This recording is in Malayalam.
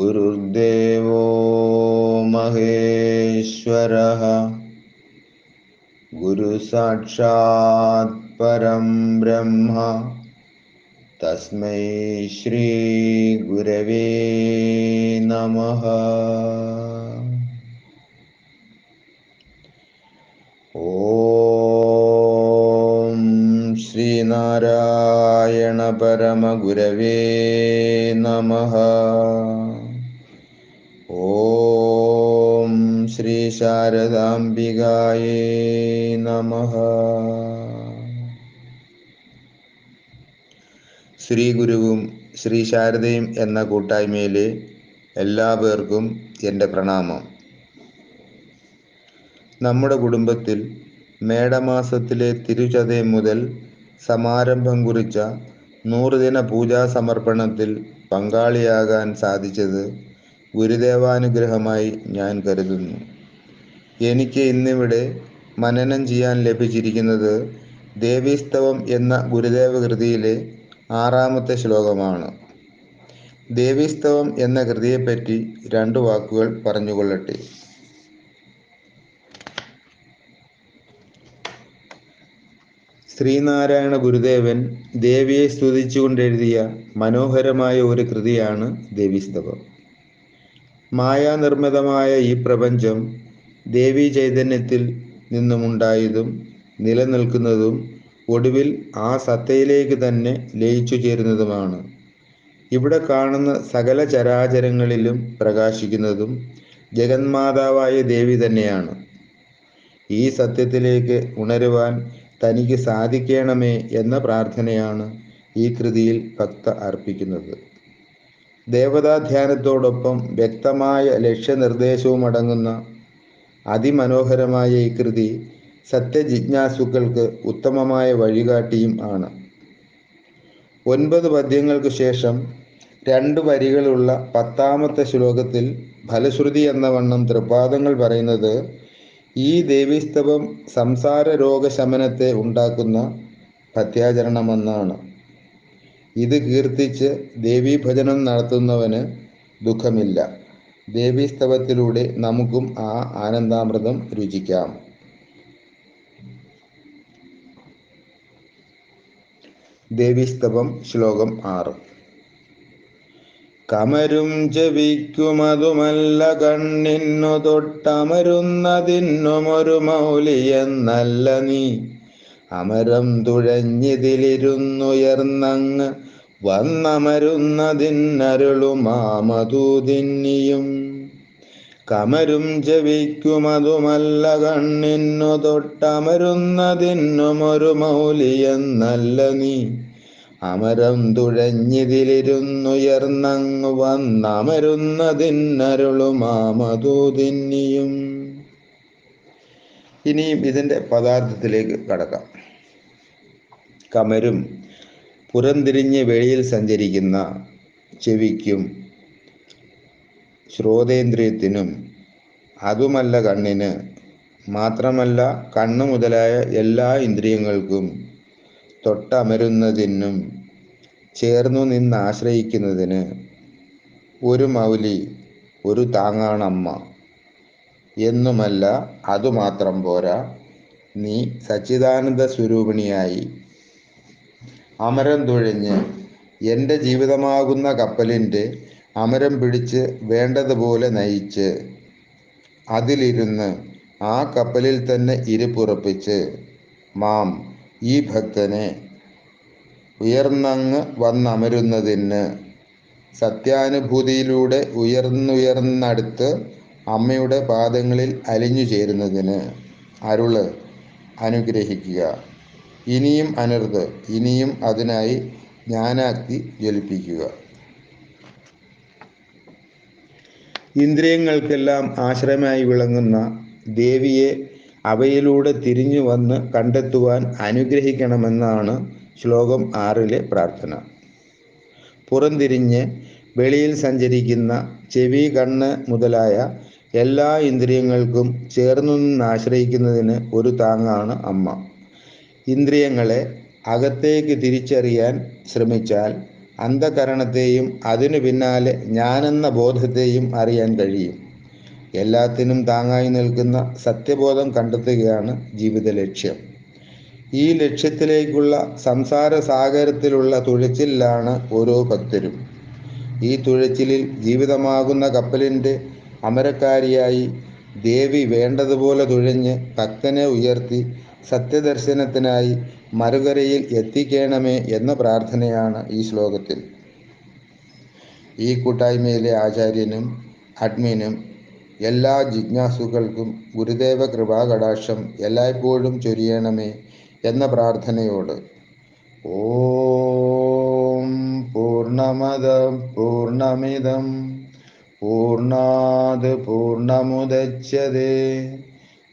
गुरुर्देवो महेश्वरः। गुरुसाक्षात् परं ब्रह्म। तस्मै श्रीगुरवे नमः। ॐ श्रीनारायणपरमगुरवे नमः ശ്രീശാരദാംബികായേ നമഃ. ശ്രീ ഗുരുവും ശ്രീ ശാരദയും എന്ന കൂട്ടായ്മയിലെ എല്ലാ പേർക്കും എന്റെ പ്രണാമം. നമ്മുടെ കുടുംബത്തിൽ മേടമാസത്തിലെ തിരുചതയം മുതൽ സമാരംഭം കുറിച്ച നൂറുദിന പൂജാ സമർപ്പണത്തിൽ പങ്കാളിയാകാൻ സാധിച്ചത് ഗുരുദേവാനുഗ്രഹമായി ഞാൻ കരുതുന്നു. എനിക്ക് ഇന്നിവിടെ മനനം ചെയ്യാൻ ലഭിച്ചിരിക്കുന്നത് ദേവീസ്തവം എന്ന ഗുരുദേവ കൃതിയിലെ ആറാമത്തെ ശ്ലോകമാണ്. ദേവീസ്തവം എന്ന കൃതിയെപ്പറ്റി രണ്ട് വാക്കുകൾ പറഞ്ഞുകൊള്ളട്ടെ. ശ്രീനാരായണ ഗുരുദേവൻ ദേവിയെ സ്തുതിച്ചുകൊണ്ടെഴുതിയ മനോഹരമായ ഒരു കൃതിയാണ് ദേവീസ്തവം. മായാനിർമ്മിതമായ ഈ പ്രപഞ്ചം ദേവീ ചൈതന്യത്തിൽ നിന്നുമുണ്ടായതും നിലനിൽക്കുന്നതും ഒടുവിൽ ആ സത്തയിലേക്ക് തന്നെ ലയിച്ചു ചേരുന്നതുമാണ്. ഇവിടെ കാണുന്ന സകല ചരാചരങ്ങളിലും പ്രകാശിക്കുന്നതും ജഗന്മാതാവായ ദേവി തന്നെയാണ്. ഈ സത്യത്തിലേക്ക് ഉണരുവാൻ തനിക്ക് സാധിക്കണമേ എന്ന പ്രാർത്ഥനയാണ് ഈ കൃതിയിൽ ഭക്ത അർപ്പിക്കുന്നത്. ദേവതാധ്യാനത്തോടൊപ്പം വ്യക്തമായ ലക്ഷ്യനിർദ്ദേശവും അടങ്ങുന്ന അതിമനോഹരമായ ഈ കൃതി സത്യജിജ്ഞാസുക്കൾക്ക് ഉത്തമമായ വഴികാട്ടിയും ആണ്. ഒൻപത് പദ്യങ്ങൾക്ക് ശേഷം രണ്ട് വരികളുള്ള പത്താമത്തെ ശ്ലോകത്തിൽ ഫലശ്രുതി എന്ന വണ്ണം തൃപാദങ്ങൾ പറയുന്നത് ഈ ദേവീസ്തവം സംസാര രോഗശമനത്തെ ഉണ്ടാക്കുന്ന പത്യാചരണമെന്നാണ്. ഇത് കീർത്തിച്ച് ദേവീഭജനം നടത്തുന്നവന് ദുഃഖമില്ല. ദേവീസ്തവത്തിലൂടെ നമുക്കും ആ ആനന്ദാമൃതം രുചിക്കാം. ദേവീസ്തവം ശ്ലോകം ആറ്. കമരും ജപിക്കുമതുമല്ല കണ്ണിന്നു തൊട്ടമരുന്നതിന്നുമൊരു മൗലിയെന്നല്ല നീ. അമരം തുഴഞ്ഞിതിലിരുന്നുയർന്നങ്ങ് വന്നമരുന്നതിന്നരുളുമാമതൂതിന്നിയും കമരും ജപിക്കുമതുമല്ല കണ്ണിന്നു തൊട്ടമരുന്നതിന്നുമൊരു മൗലിയെന്നല്ല നീ. അമരം തുഴഞ്ഞിതിലിരുന്നുയർന്നങ്ങ് വന്നമരുന്നതിന്നരുളുമാമതൂതിന്നിയും ഇനിയും ഇതിന്റെ പദാർത്ഥത്തിലേക്ക് കടക്കാം. കമരും പുറംതിരിഞ്ഞ് വെളിയിൽ സഞ്ചരിക്കുന്ന ചെവിക്കും ശ്രോതേന്ദ്രിയത്തിനും അതുമല്ല കണ്ണിന്. മാത്രമല്ല കണ്ണു മുതലായ എല്ലാ ഇന്ദ്രിയങ്ങൾക്കും തൊട്ടമരുന്നതിനും ചേർന്നു നിന്ന് ആശ്രയിക്കുന്നതിന് ഒരു മൗലി ഒരു താങ്ങാണമ്മ. എന്നുമല്ല അതുമാത്രം പോരാ. നീ സച്ചിദാനന്ദ സ്വരൂപിണിയായി അമരം തുഴഞ്ഞ് എന്റെ ജീവിതമാകുന്ന കപ്പലിന്റെ അമരം പിടിച്ച് വേണ്ടതുപോലെ നയിച്ച് അതിലിരുന്ന് ആ കപ്പലിൽ തന്നെ ഇരുപ്പുറപ്പിച്ച് മാം ഈ ഭക്തനെ ഉയർന്നങ്ങ് വന്നമരുന്നതിന് സത്യാനുഭൂതിയിലൂടെ ഉയർന്നുയർന്നടുത്ത് അമ്മയുടെ പാദങ്ങളിൽ അലിഞ്ഞു ചേരുന്നതിന് അരുൾ അനുഗ്രഹിക്കുക. ഇനിയും അനർത് ഇനിയും അതിനായി ജ്ഞാനാഗ്നി ജ്വലിപ്പിക്കുക. ഇന്ദ്രിയങ്ങൾക്കെല്ലാം ആശ്രയമായി വിളങ്ങുന്ന ദേവിയെ അവയിലൂടെ തിരിഞ്ഞു വന്ന് കണ്ടെത്തുവാൻ അനുഗ്രഹിക്കണമെന്നാണ് ശ്ലോകം ആറിലെ പ്രാർത്ഥന. പുറംതിരിഞ്ഞ് വെളിയിൽ സഞ്ചരിക്കുന്ന ചെവി കണ്ണ് മുതലായ എല്ലാ ഇന്ദ്രിയങ്ങൾക്കും ചേർന്നു നിന്ന് ആശ്രയിക്കുന്നതിന് ഒരു താങ്ങാണ് അമ്മ. ഇന്ദ്രിയങ്ങളെ അകത്തേക്ക് തിരിച്ചറിയാൻ ശ്രമിച്ചാൽ അന്ധകരണത്തെയും അതിനു പിന്നാലെ ഞാനെന്ന ബോധത്തെയും അറിയാൻ കഴിയും. എല്ലാത്തിനും താങ്ങായി നിൽക്കുന്ന സത്യബോധം കണ്ടെത്തുകയാണ് ജീവിത ലക്ഷ്യം. ഈ ലക്ഷ്യത്തിലേക്കുള്ള സംസാര സാഗരത്തിലുള്ള തുഴച്ചിലാണ് ഓരോ ഭക്തരും. ഈ തുഴച്ചിലിൽ ജീവിതമാകുന്ന കപ്പലിന്റെ അമരക്കാരിയായി ദേവി വേണ്ടതുപോലെ തുഴഞ്ഞ് ഭക്തനെ ഉയർത്തി സത്യദർശനത്തിനായി മറുകരയിൽ എത്തിക്കണമേ എന്ന പ്രാർത്ഥനയാണ് ഈ ശ്ലോകത്തിൽ. ഈ കൂട്ടായ്മയിലെ ആചാര്യനും അഡ്മിനും എല്ലാ ജിജ്ഞാസുകൾക്കും ഗുരുദേവ കൃപാകടാക്ഷം എല്ലായ്പ്പോഴും ചൊരിയണമേ എന്ന പ്രാർത്ഥനയോട്. ഓം പൂർണമതം പൂർണമിതം പൂർണാത് പൂർണമുദച്യതേ